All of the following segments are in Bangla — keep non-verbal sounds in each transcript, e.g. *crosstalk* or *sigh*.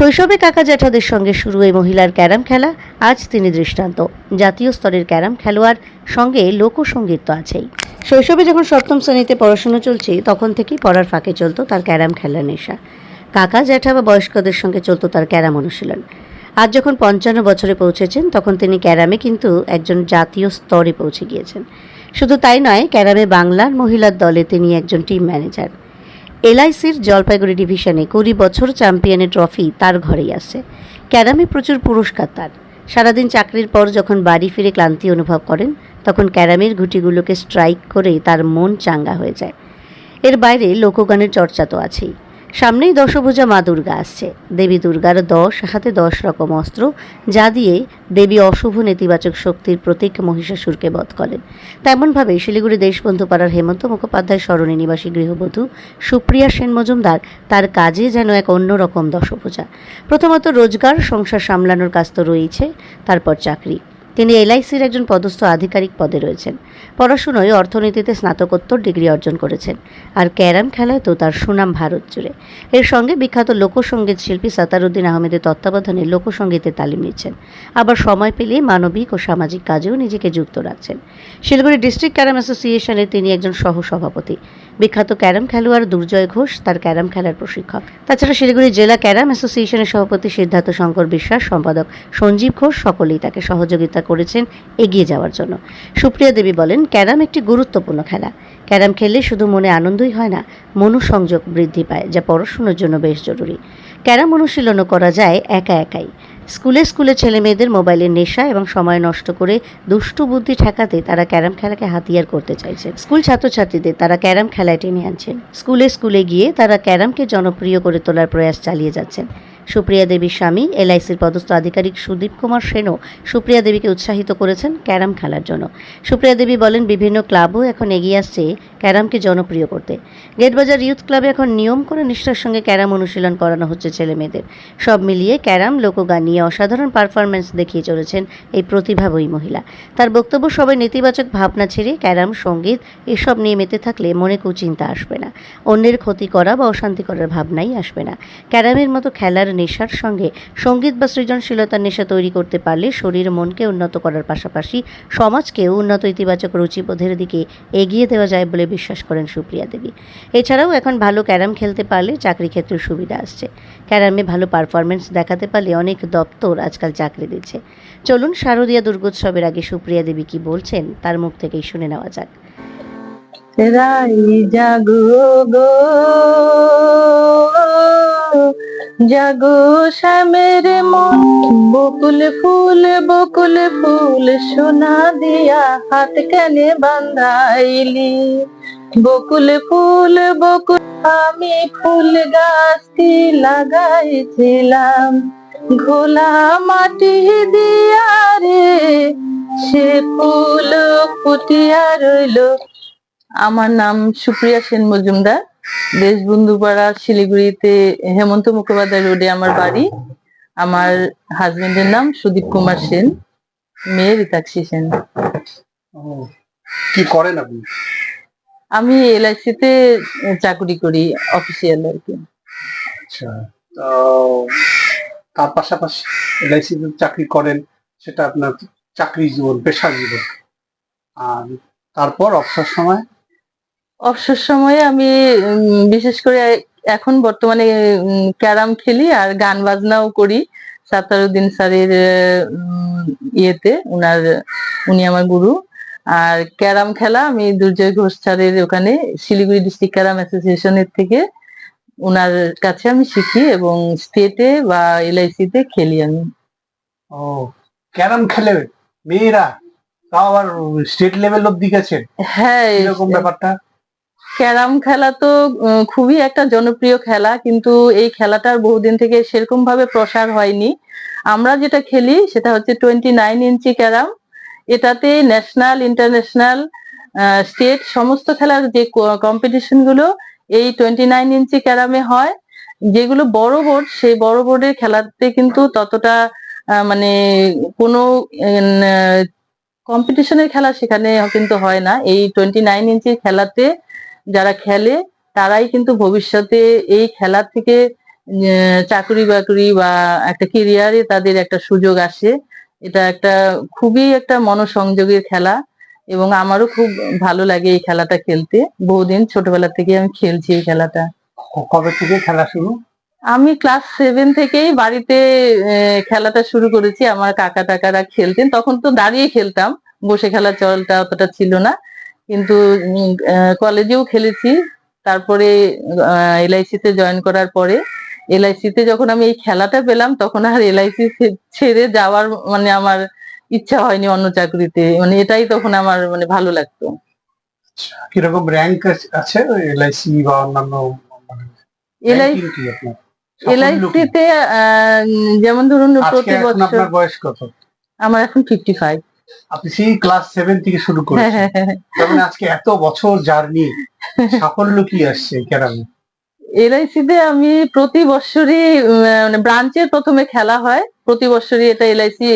শৈশবে কাকা জ্যাঠাদের সঙ্গে শুরু এই মহিলার ক্যারাম খেলা। আজ তিনি দৃষ্টান্ত। জাতীয় স্তরের ক্যারাম খেলোয়াড় সঙ্গে লোকসঙ্গীত তো আছেই। শৈশবে যখন সপ্তম শ্রেণীতে পড়াশোনা চলছে, তখন থেকেই পড়ার ফাঁকে চলতো তার ক্যারাম খেলার নেশা। কাকা, জ্যাঠা বা বয়স্কদের সঙ্গে চলতো তার ক্যারাম অনুশীলন। আজ যখন পঞ্চান্ন বছরে পৌঁছেছেন, তখন তিনি ক্যারামে কিন্তু একজন জাতীয় স্তরে পৌঁছে গিয়েছেন। শুধু তাই নয়, ক্যারামে বাংলার মহিলার দলে তিনি একজন টিম ম্যানেজার। এলআইসির জলপাইগুড়ি ডিভিশনে কুড়ি বছর চ্যাম্পিয়নের ট্রফি তার ঘরেই আসে ক্যারামে প্রচুর পুরস্কার তার। সারাদিন চাকরির পর যখন বাড়ি ফিরে ক্লান্তি অনুভব করেন, তখন ক্যারামের ঘুটিগুলোকে স্ট্রাইক করে তার মন চাঙ্গা হয়ে যায়। এর বাইরে লোকগানের চর্চা তো আছেই। সামনেই দশভুজা মা দুর্গা আসছে। দেবী দুর্গার দশ হাতে দশ রকম অস্ত্র, যা দিয়ে দেবী অশুভ নেতিবাচক শক্তির প্রতীক মহিষাসুরকে বধ করেন। তেমনভাবে শিলিগুড়ি দেশবন্ধু পাড়ার হেমন্ত মুখোপাধ্যায় সরণি নিবাসী গৃহবধূ সুপ্রিয়া সেন মজুমদার তার কাজে যেন এক অন্যরকম দশভুজা। প্রথমত রোজগার, সংসার সামলানোর কাজ তো রয়েছে, তারপর চাকরি। তিনি এলআইসির একজন পদস্থ আধিকারিক পদে রয়েছেন। পড়াশুনোয় অর্থনীতিতে স্নাতকোত্তর ডিগ্রি অর্জন করেছেন। আর ক্যারাম খেলায় তো তার সুনাম ভারত জুড়ে। এর সঙ্গে বিখ্যাত লোকসঙ্গীত শিল্পী সাতারুদ্দিন আহমেদের তত্ত্বাবধানে লোকসঙ্গীতে তালিম নিচ্ছেন। আবার সময় পেলে মানবিক ও সামাজিক কাজেও নিজেকে যুক্ত রাখছেন। শিলিগুড়ি ডিস্ট্রিক্ট ক্যারাম অ্যাসোসিয়েশনের তিনি একজন সহসভাপতি। বিখ্যাত ক্যারাম খেলোয়াড় দুর্জয় ঘোষ তার ক্যারাম খেলার প্রশিক্ষক। তাছাড়া শিলিগুড়ি জেলা ক্যারাম অ্যাসোসিয়েশনের সভাপতি সিদ্ধার্থ শঙ্কর বিশ্বাস, সম্পাদক সঞ্জীব ঘোষ সকলেই তাকে সহযোগিতা করেছেন এগিয়ে যাওয়ার জন্য। সুপ্রিয়া দেবী বলেন ক্যারাম একটি গুরুত্বপূর্ণ খেলা। ক্যারাম খেললে শুধু মনে আনন্দই হয় না, মনোসংযোগ বৃদ্ধি পায়, যা পড়াশোনার জন্য বেশ জরুরি। ক্যারাম অনুশীলনও করা যায় একা একাই। স্কুলে স্কুলে ছেলে মেয়েদের মোবাইলের নেশা এবং সময় নষ্ট করে দুষ্টু বুদ্ধি ঠেকাতে তারা ক্যারাম খেলাকে হাতিয়ার করতে চাইছে। স্কুল ছাত্রছাত্রীদের তারা ক্যারাম খেলায় টেনে আনছেন স্কুলে স্কুলে গিয়ে তারা ক্যারামকে জনপ্রিয় করে তোলার প্রয়াস চালিয়ে যাচ্ছেন। সুপ্রিয়া দেবীর স্বামী, এলআইসির পদস্থ আধিকারিক সুদীপ কুমার সেনও সুপ্রিয়া দেবীকে উৎসাহিত করেছেন ক্যারাম খেলার জন্য। সুপ্রিয়া দেবী বলেন, বিভিন্ন ক্লাবও এখন এগিয়ে আসছে ক্যারামকে জনপ্রিয় করতে। গেটবাজার ইউথ ক্লাবে এখন নিয়ম করে নিষ্ঠার সঙ্গে ক্যারাম অনুশীলন করানো হচ্ছে ছেলে মেয়েদের সব মিলিয়ে ক্যারাম, লোকগান নিয়ে অসাধারণ পারফরমেন্স দেখিয়ে চলেছেন এই প্রতিভাবয়ী মহিলা। তার বক্তব্য সবাই নেতিবাচক ভাবনা ছেড়ে ক্যারাম, সংগীত এসব নিয়ে মেতে থাকলে মনে কুচিন্তা আসবে না। অন্যের ক্ষতি করা বা অশান্তি করার ভাবনাই আসবে না। ক্যারামের মতো খেলার নেশার সঙ্গে সংগীত বা সৃজনশীলতার নেশা তৈরি করতে পারলে শরীর মনকে উন্নত করার পাশাপাশি সমাজকেও উন্নত ইতিবাচক রুচিবোধের দিকে এগিয়ে দেওয়া যায় বলে বিশ্বাস করেন সুপ্রিয়া দেবী। এছাড়াও এখন ভালো ক্যারাম খেলতে পারলে চাকরি ক্ষেত্রে সুবিধা আসছে। ক্যারামে ভালো পারফরমেন্স দেখাতে পারলে অনেক দপ্তর আজকাল চাকরি দিচ্ছে। চলুন শারদীয়া দুর্গোৎসবের আগে সুপ্রিয়া দেবী কি বলছেন, তার মুখ থেকেই শুনে নেওয়া যাক। রাই জাগো গো। জাগো শ্যামের মন। বকুল ফুল বকুল ফুল সোনা দিয়া হাত কেনে বান্ধাইলি। বকুল ফুল, বকুল আমি ফুল গাছটি লাগাইছিলাম। ঘোলা মাটি দিয়া রে, সে ফুল ফুটিয়া রইল। আমার নাম সুপ্রিয়া সেন মজুমদার দেশবন্ধু পাড়া শিলিগুড়িতে হেমন্ত মুখোপাধ্যায় রোডে আমার বাড়ি। আমার হাজবেন্ডের নাম সুদীপ কুমার সেন মেয়ে রীতাক্ষী সেন। ও, কি করেন আপনি? আমি এলআইসি তে চাকরি করি অফিসিয়াল আর কি। আচ্ছা তো তার পাশাপাশি এলআইসি চাকরি করেন সেটা আপনার চাকরি জীবন পেশা জীবন আর তারপর অবসর সময় অবসর সময়ে আমি বিশেষ করে এখন বর্তমানে ক্যারাম খেলি আর গান বাজনাও করি। সাতারুদ্দিন স্যারের ইয়েতে উনার উনি আমার গুরু। আর ক্যারাম খেলা আমি দুর্জয় ঘোষ স্যারের ওখানে শিলিগুড়ি ডিস্ট্রিক্ট ক্যারাম অ্যাসোসিয়েশনের থেকে উনার কাছে আমি শিখি এবং স্টেটে বা এলআইসি তে খেলি আমি। ও ক্যারাম খেলে মেয়েরা তাও আবার স্টেট লেভেল অব্দি গেছেন হ্যাঁ এরকম ব্যাপারটা? ক্যারাম খেলা তো খুবই একটা জনপ্রিয় খেলা, কিন্তু এই খেলাটার বহুদিন থেকে সেরকম ভাবে প্রসার হয়নি। আমরা যেটা খেলি সেটা হচ্ছে টোয়েন্টি নাইন ইঞ্চি ক্যারাম। এটাতে ন্যাশনাল, ইন্টারন্যাশনাল স্টেট সমস্ত খেলার যে কম্পিটিশনগুলো এই টোয়েন্টি নাইন ইঞ্চি ক্যারামে হয়। যেগুলো বড় বোর্ড, সেই বড় বোর্ডের খেলাতে কিন্তু ততটা মানে কোনো কম্পিটিশনের খেলা সেখানে কিন্তু হয় না। এই টোয়েন্টি নাইন ইঞ্চির খেলাতে যারা খেলে তারাই কিন্তু ভবিষ্যতে এই খেলা থেকে চাকরি বাকরি বা একটা কেরিয়ারে তাদের একটা সুযোগ আসে। এটা একটা খুবই একটা মনোসংযোগের খেলা এবং আমারও খুব ভালো লাগে এই খেলাটা খেলতে। বহুদিন ছোটবেলা থেকে আমি খেলছি এই খেলাটা। কবে থেকে খেলা শুরু? আমি ক্লাস সেভেন থেকেই বাড়িতে খেলাটা শুরু করেছি। আমার কাকা টাকারা খেলতেন। তখন তো দাঁড়িয়ে খেলতাম। বসে খেলার চলটা অতটা ছিল না। কিন্তু কলেজেও খেলেছি। তারপরে এলআইসি তে জয়েন করার পরে এলআইসি তে যখন আমি এই খেলাটা পেলাম তখন আর এলআইসি ছেড়ে যাওয়ার মানে আমার ইচ্ছা হয়নি অন্য চাকরিতে। মানে এটাই তখন আমার মানে ভালো লাগতো। কীরকম র্যাঙ্ক আছে এলআইসি বা অন্যান্য মানে এলআইসি? তে আহ, যেমন ধরুন প্রতি বছর আপনার বয়স কত? আমার এখন ফিফটি ফাইভ আপনি সেই ক্লাস সেভেন থেকে শুরু *laughs* তার মানে আজকে এত বছর জার্নি সাফল্য কি আসছে ক্যারামে এলআইসি তে আমি প্রতি বছরই মানে ব্রাঞ্চের প্রথমে খেলা হয়। প্রতি বছরই এটা এলআইসি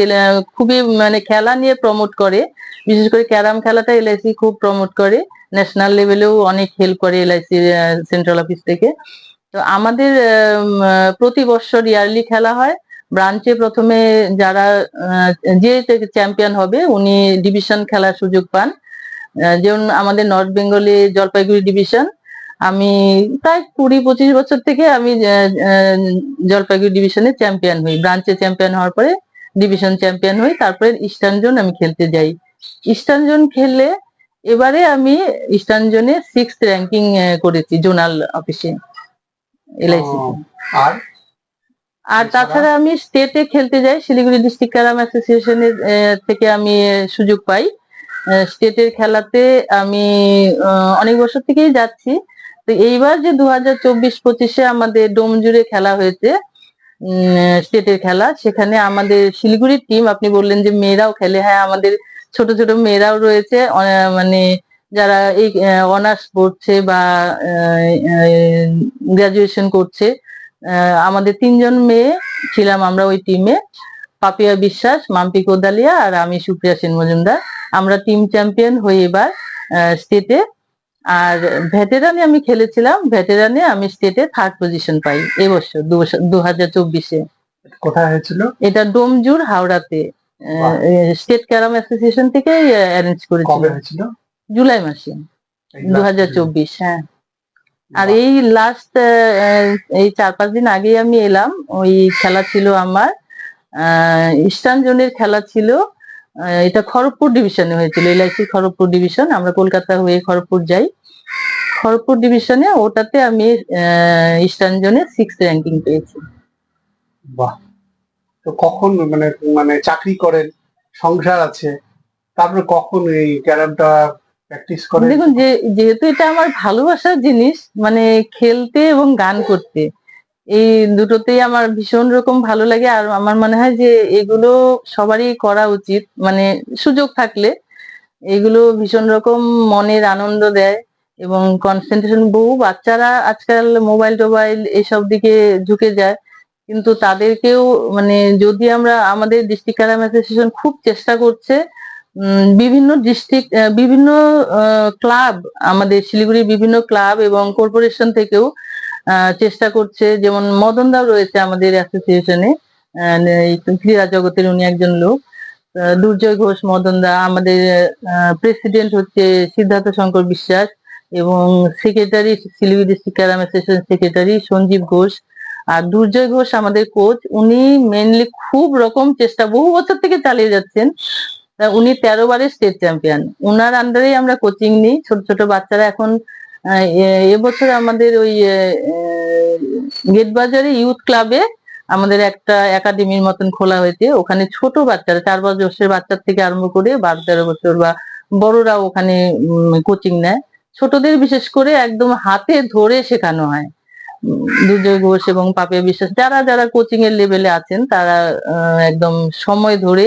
খুবই মানে খেলা নিয়ে প্রমোট করে। বিশেষ করে ক্যারাম খেলাটা এলআইসি খুব প্রমোট করে। ন্যাশনাল লেভেলেও অনেক হেল্প করে এলআইসি সেন্ট্রাল অফিস থেকে। তো আমাদের প্রতি বছর ইয়ারলি খেলা হয়। ব্রাঞ্চে প্রথমে যারা যে চ্যাম্পিয়ন হবে উনি ডিভিশন খেলার সুযোগ পান। যেমন আমাদের নর্থ বেঙ্গলে জলপাইগুড়ি ডিভিশন আমি প্রায় কুড়ি পঁচিশ বছর থেকে আমি জলপাইগুড়ি ডিভিশনে চ্যাম্পিয়ন হই। ব্রাঞ্চে চ্যাম্পিয়ন হওয়ার পরে ডিভিশন চ্যাম্পিয়ন হই। তারপরে ইস্টার্ন জোন আমি খেলতে যাই। ইস্টার্ন জোন খেললে এবারে আমি ইস্টার্ন জোনে সিক্স র্যাঙ্কিং করেছি জোনাল অফিসে এলআইসি আর? আর তাছাড়া আমি স্টেটে খেলতে যাই শিলিগুড়ি ডিস্ট্রিক্ট ক্যারাম অ্যাসোসিয়েশনের থেকে আমি সুযোগ পাই। স্টেটের খেলাতে আমি অনেক বছর থেকেই যাচ্ছি। তো এইবার যে দু হাজার চব্বিশ পঁচিশে আমাদের ডোমজুড়ে খেলা হয়েছে স্টেটের খেলা সেখানে আমাদের শিলিগুড়ির টিম আপনি বললেন যে মেয়েরাও খেলে হ্যাঁ আমাদের ছোট ছোট মেয়েরাও রয়েছে মানে যারা এই অনার্স পড়ছে বা গ্রাজুয়েশন করছে। আমাদের তিনজন মেয়ে ছিলাম আমরা ওই টিমে পাপিয়া বিশ্বাস মাম্পি কোদালিয়া আর আমি সুপ্রিয়া সেন মজুমদার। আমরা টিম চ্যাম্পিয়ন হই এবার স্টেটে আর ভেটেরানে আমি খেলেছিলাম। ভেটেরানে আমি স্টেটে থার্ড পজিশন পাই এবছর দু হাজার চব্বিশে। কোথায় হয়েছিল? এটা ডোমজুর হাওড়াতে। স্টেট ক্যারাম অ্যাসোসিয়েশন থেকে অ্যারেঞ্জ করেছিল জুলাই মাসে দু হাজার চব্বিশ হ্যাঁ। আর এই লাস্ট এই চার পাঁচ দিন আগেই আমি এলাম। ওই খেলা ছিল আমার ইস্টার্ন জোনের খেলা ছিল। এটা খড়গপুর ডিভিশনে হয়েছিল এলআইসি খড়গপুর ডিভিশন আমরা কলকাতা হয়ে খড়গপুর যাই। খড়গপুর ডিভিশনে ওটাতে আমি ইস্টার্ন জোনে সিক্স র্যাঙ্কিং পেয়েছি। বাহ। তো কখন মানে মানে চাকরি করেন সংসার আছে তারপরে কখন এই ক্যারামটা দেখুন, যে, যেহেতু এটা আমার ভালোবাসার জিনিস মানে খেলতে এবং গান করতে, এই দুটোতেই আমার ভীষণ রকম ভালো লাগে। আর আমার মনে হয় যে, এগুলো সবারই করা উচিত। মানে সুযোগ থাকলে এগুলো ভীষণ রকম মনের আনন্দ দেয় এবং কনসেন্ট্রেশন বহু বাচ্চারা আজকাল মোবাইল টোবাইল এসব দিকে ঝুঁকে যায়। কিন্তু তাদেরকেও মানে যদি আমরা, আমাদের ডিস্ট্রিক্ট ক্যারাম অ্যাসোসিয়েশন খুব চেষ্টা করছে বিভিন্ন ডিস্ট্রিক্ট বিভিন্ন ক্লাব আমাদের শিলিগুড়ির বিভিন্ন ক্লাব এবং কর্পোরেশন থেকেও চেষ্টা করছে। যেমন মদনদাও রয়েছে আমাদের অ্যাসোসিয়েশনে ক্রীড়া জগতের উনি একজন লোক। দুর্জয় ঘোষ মদনদা আমাদের প্রেসিডেন্ট হচ্ছে সিদ্ধার্থ শঙ্কর বিশ্বাস এবং secretary Siliguri district carrom association secretary Sanjib Ghosh. আর দুর্জয় ঘোষ, আমাদের কোচ উনি মেনলি খুব রকম চেষ্টা, বহু বছর থেকে চালিয়ে যাচ্ছেন। উনি তেরো বারের স্টেট চ্যাম্পিয়ন উনার আন্ডারেই আমরা কোচিং নিই। ছোট ছোট বাচ্চারা এখন এবছর আমাদের ওই গেট বাজারে ইউথ ক্লাবে আমাদের একটা একাডেমির মতন খোলা হয়েছে। ওখানে ছোট বাচ্চারা, চার বছরের বাচ্চার থেকে আরম্ভ করে বারো, তেরো বছর বা বড়রা ওখানে কোচিং নেয়। ছোটদের বিশেষ করে একদম হাতে ধরে শেখানো হয়। দুর্জয় ঘোষ এবং পাপিয়া বিশ্বাস, যারা যারা কোচিং এর লেভেলে আছেন, তারা একদম সময় ধরে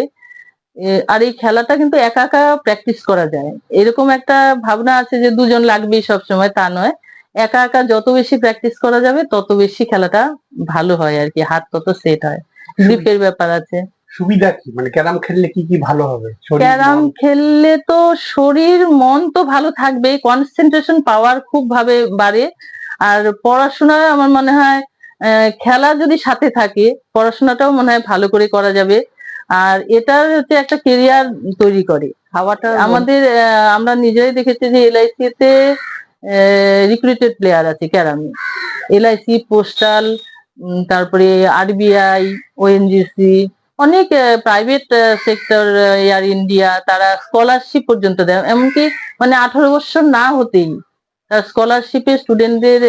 আর এই খেলাটা কিন্তু একা একা প্র্যাকটিস করা যায়। এরকম একটা ভাবনা আছে যে দুজন লাগবেই সব সময় তা নয়। একা একা যত বেশি প্র্যাকটিস করা যাবে তত বেশি খেলাটা ভালো হয় আর কি হাত তত সেট হয়। গ্রিপের ব্যাপার আছে। সুবিধা কি? মানে ক্যারাম খেললে কি কি ভালো হবে? ক্যারাম খেললে তো শরীর মন তো ভালো থাকবে কনসেন্ট্রেশন পাওয়ার খুব ভাবে বাড়ে। আর পড়াশোনায় আমার মনে হয় আহ, খেলা যদি সাথে থাকে পড়াশোনাটাও মনে হয় ভালো করে করা যাবে। আর এটার হচ্ছে একটা কেরিয়ার তৈরি করে। খাওয়াটা আমাদের আমরা নিজেরাই দেখেছি যে এলআইসি তে রিক্রুটেড প্লেয়ার আছে ক্যারামে এলআইসি পোস্টাল তারপরে আরবিআই ওএনজিসি অনেক প্রাইভেট সেক্টর এয়ার ইন্ডিয়া তারা স্কলারশিপ পর্যন্ত দেয়। এমনকি মানে আঠারো বছর না হতেই স্কলারশিপে স্টুডেন্টদের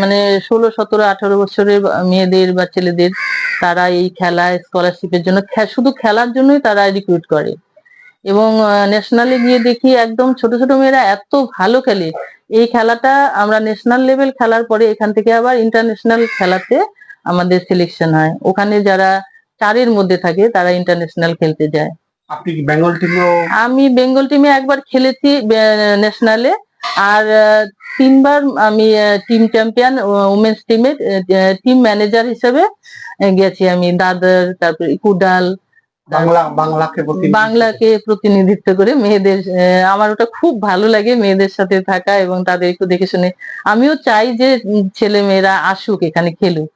মানে ষোলো সতেরো আঠারো বছরের মেয়েদের বা ছেলেদের তারা এই খেলায় স্কলারশিপের জন্য শুধু খেলার জন্যই তারা রিক্রুট করে। এবং ন্যাশনালে গিয়ে দেখি একদম ছোট ছোট মেয়েরা এত ভালো খেলে। এই খেলাটা আমরা ন্যাশনাল লেভেল খেলার পরে এখান থেকে আবার ইন্টারন্যাশনাল খেলাতে আমাদের সিলেকশন হয়। ওখানে যারা চারের মধ্যে থাকে তারা ইন্টারন্যাশনাল খেলতে যায়। আপনি কি বেঙ্গল টিমেও আমি বেঙ্গল টিমে একবার খেলেছি ন্যাশনালে আর তিনবার আমি টিম চ্যাম্পিয়ন উমেন্স টিমের টিম ম্যানেজার হিসেবে গেছি আমি। দাদর তারপরে কুডাল বাংলা বাংলাকে প্রতিনিধিত্ব বাংলাকে প্রতিনিধিত্ব করে। মেয়েদের আমার ওটা খুব ভালো লাগে মেয়েদের সাথে থাকা এবং তাদের একটু দেখে শুনে। আমিও চাই যে ছেলে মেয়েরা আসুক এখানে খেলুক।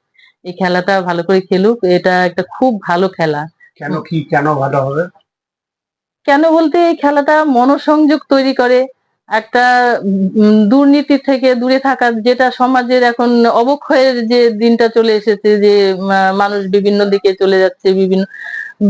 এই খেলাটা ভালো করে খেলুক। এটা একটা খুব ভালো খেলা। কেন কি কেন ভালো হবে? কেন বলতে এই খেলাটা মনোসংযোগ তৈরি করে। একটা দুর্নীতি থেকে দূরে থাকা যেটা সমাজের এখন অবক্ষয়ের যে দিনটা চলে এসেছে, যে মানুষ বিভিন্ন দিকে চলে যাচ্ছে, বিভিন্ন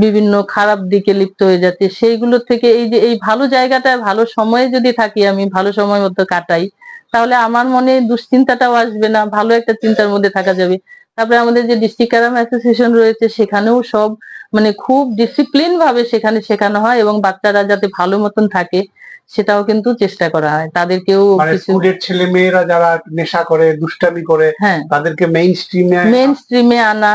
বিভিন্ন খারাপ দিকে লিপ্ত হয়ে যাচ্ছে, সেইগুলো থেকে এই যে, এই ভালো জায়গাটা, ভালো সময়ে যদি থাকি আমি, ভালো সময় মতো কাটাই, তাহলে আমার মনে দুশ্চিন্তাটাও আসবে না, ভালো একটা চিন্তার মধ্যে থাকা যাবে। তারপরে আমাদের যে ডিস্ট্রিক্ট ক্যারাম অ্যাসোসিয়েশন রয়েছে সেখানেও সব মানে খুব ডিসিপ্লিন ভাবে সেখানে শেখানো হয় এবং বাচ্চারা যাতে ভালো মতন থাকে সেটাও কিন্তু চেষ্টা করা হয়। তাদেরকেও মানে স্কুলের ছেলে মেয়েরা যারা নেশা করে দুষ্টামি করে হ্যাঁ। তাদেরকে মেইন স্ট্রিমে মেইন স্ট্রিমে আনা।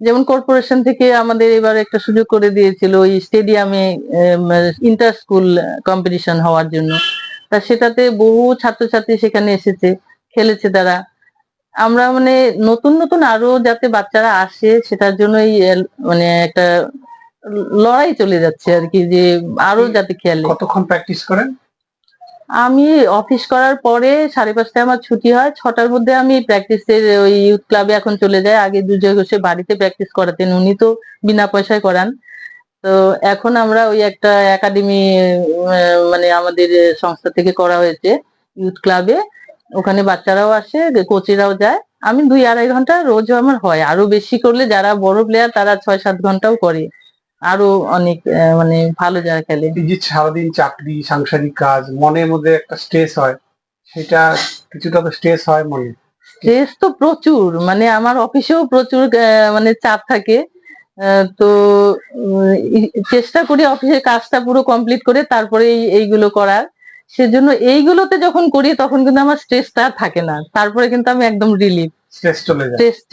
যেমন কর্পোরেশন থেকে আমাদের এবার একটা সুযোগ করে দিয়েছিল ওই স্টেডিয়ামে ইন্টার স্কুল কম্পিটিশন হওয়ার জন্য। তা সেটাতে বহু ছাত্রছাত্রী সেখানে এসেছে খেলেছে তারা। আমরা মানে নতুন নতুন আরও যাতে বাচ্চারা আসে সেটার জন্যই মানে একটা লড়াই চলে যাচ্ছে আর কি যে আরও যাতে খেলে কতক্ষণ প্র্যাকটিস করেন? আমি অফিস করার পরে সাড়ে পাঁচটায় আমার ছুটি হয় ছটার মধ্যে আমি প্র্যাকটিসের ওই ইউথ ক্লাবে এখন চলে যাই। আগে দুজয় ঘোষে বাড়িতে প্র্যাকটিস করাতেন উনি তো বিনা পয়সায় করান। তো এখন আমরা ওই একটা একাডেমি মানে আমাদের সংস্থা থেকে করা হয়েছে ইউথ ক্লাবে ওখানে বাচ্চারাও আসে কোচেরাও যায়। আমি দুই আড়াই ঘণ্টা রোজ আমার হয়। আরও বেশি করলে যারা বড় প্লেয়ার তারা ছয় সাত ঘন্টাও করে। আরও অনেক মানে ভালো যারা খেলে। যে সারাদিন চাকরি সাংসারিক কাজ মনের মধ্যে একটা স্ট্রেস হয় সেটা কিছুটা তো স্ট্রেস হয় মনে। স্ট্রেস তো প্রচুর মানে আমার অফিসেও প্রচুর মানে চাপ থাকে। তো চেষ্টা করি অফিসের কাজটা পুরো কমপ্লিট করে তারপরে এইগুলো করার। সেজন্য এইগুলোতে যখন করি তখন কিন্তু আমার স্ট্রেসটা আর থাকে না। তারপরে কিন্তু আমি একদম রিলিফ স্ট্রেস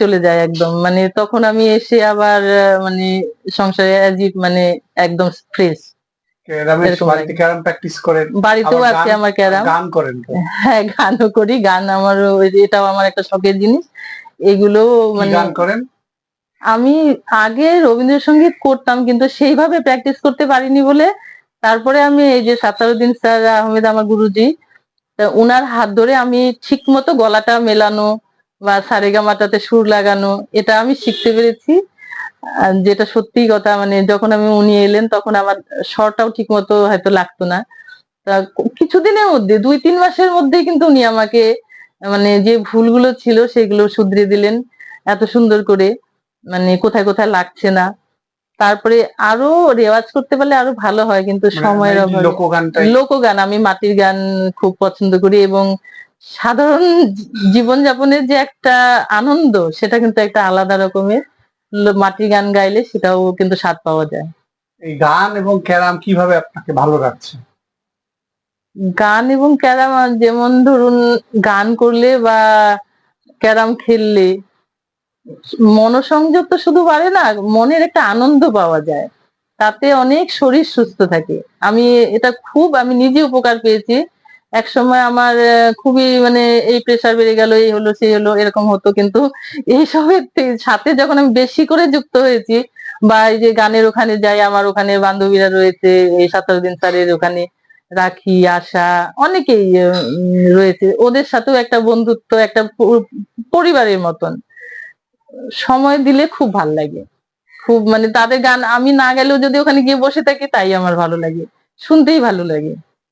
চলে যায়। একদম। মানে তখন আমি এসে আবার মানে সংসারে মানে একদম ফ্রেশ বাড়িতেও আছে আমার ক্যারাম। গান করেন। হ্যাঁ গানও করি। গান আমার এটাও আমার একটা শখের জিনিস। এগুলো মানে গান করেন? আমি আগে রবীন্দ্রসঙ্গীত করতাম কিন্তু সেইভাবে প্র্যাকটিস করতে পারিনি বলে তারপরে আমি এই যে সাতারুদ্দিন স্যার, আহমেদ আমার গুরুজি উনার হাত ধরে আমি ঠিক মতো গলাটা মেলানো বা সারেগামাটাতে সুর লাগানো, এটা আমি শিখতে পেরেছি। যেটা সত্যি কথা মানে যখন আমি উনি এলেন, তখন আমার স্বরটাও ঠিক মতো হয়তো লাগতো না। তা কিছুদিনের মধ্যে, দুই তিন মাসের মধ্যেই কিন্তু উনি আমাকে মানে যে ভুলগুলো ছিল, সেগুলো শুধরে দিলেন। এত সুন্দর করে মানে কোথায় কোথায় লাগছে না। তারপরে আরও রেওয়াজ করতে পারলে আরও ভালো হয় কিন্তু মানে সময়ের অভাবে। লোকগান আমি মাটির গান খুব পছন্দ করি এবং সাধারণ জীবন যাপনের যে একটা আনন্দ সেটা কিন্তু একটা আলাদা রকমের। মাটির গান গাইলে সেটাও কিন্তু স্বাদ পাওয়া যায়। এই গান এবং ক্যারাম কীভাবে আপনাকে ভালো রাখছে গান এবং ক্যারাম যেমন ধরুন গান করলে বা ক্যারাম খেললে মনোসংযোগ তো শুধু বাড়ে না, মনের একটা আনন্দ পাওয়া যায়। তাতে অনেক শরীর সুস্থ থাকে। আমি এটা খুব, আমি নিজে উপকার পেয়েছি। এক সময় আমার খুবই মানে এই প্রেসার বেড়ে গেল, এই হলো, সেই হলো, এরকম হতো। কিন্তু এইসবের সাথে যখন আমি বেশি করে যুক্ত হয়েছি, বা এই যে গানের ওখানে যাই, আমার ওখানে বান্ধবীরা রয়েছে, এই সাতারদিন স্যারের ওখানে রাখি, আশা, অনেকেই রয়েছে। ওদের সাথেও একটা বন্ধুত্ব, একটা পরিবারের মতন। সময় দিলে খুব ভালো লাগে। খুব মানে তাদের গান আমি না গেলেও যদি ওখানে গিয়ে বসে থাকি, তাই আমার ভালো লাগে। শুনতেই ভালো লাগে।